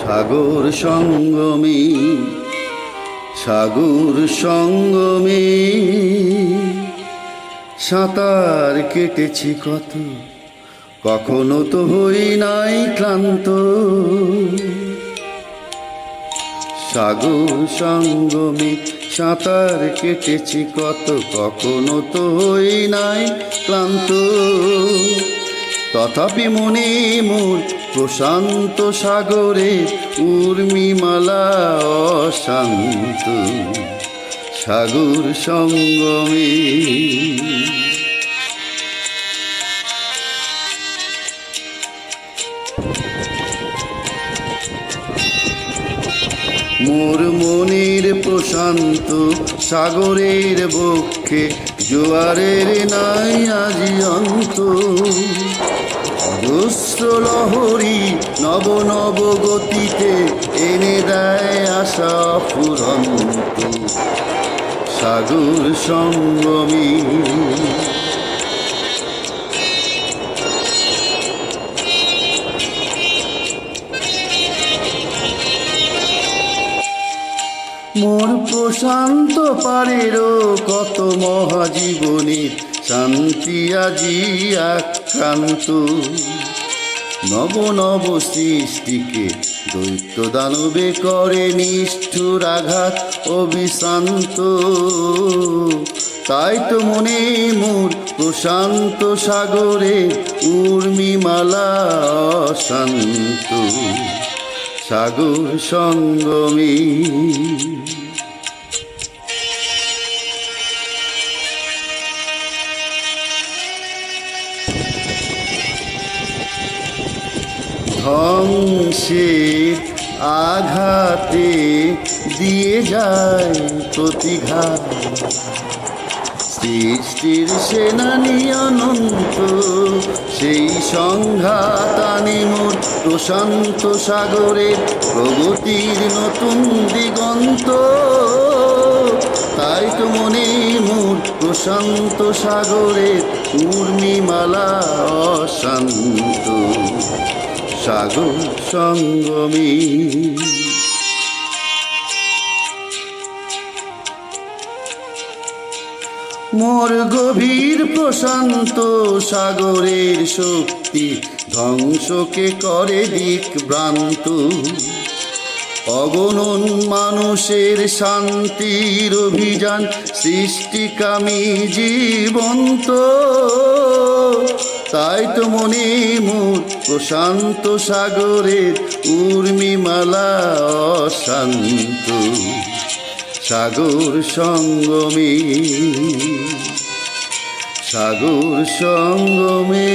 সাগর সঙ্গমে সাগর সঙ্গমে, সাঁতার কেটেছি কত, কখনো তো হই নাই ক্লান্ত। সাগর সঙ্গমে, সাঁতার কেটেছি কত, কখনো তো হই নাই ক্লান্ত। তথাপি মনে মোর প্রশান্ত সাগরে উর্মিমালা অশান্ত। সাগর সঙ্গমে মোর মনের প্রশান্ত সাগরের বক্ষে জোয়ারের নাই আজি অন্ত। লহরী নব নব গতিতে এনে দেয় আশা ফুরন্ত। সাগর সঙ্গমী। মোর প্রশান্ত পারেরও কত মহাজীবনের শান্তি আজি আক্রান্ত নব নব সৃষ্টিকে দৈত্য দানবে করে নিষ্ঠুর আঘাত অবিশ্রান্ত। তাই তো মনে মোর প্রশান্ত সাগরে উর্মিমালা অশান্ত। সাগর সঙ্গমী ধ্বংসের আঘাতে দিয়ে যায় প্রতিঘাত। সৃষ্টির সেনানি অনন্ত, সেই সংঘাত আনে মোর প্রশান্ত সাগরে প্রগতির নতুন দিগন্ত। তাই তো মনে মোর প্রশান্ত সাগরে উর্মিমালা অশান্ত। সাগর সঙ্গমী। মোর গভীর প্রশান্ত সাগরের শক্তি ধ্বংসকে করে দিক ভ্রান্ত। অগণন মানুষের শান্তির অভিযান সৃষ্টিকামী জীবন্ত। তাই তো মনে মোর প্রশান্ত সাগরের উর্মিমালা অশান্ত। সাগর সঙ্গমে সাগর সঙ্গমে।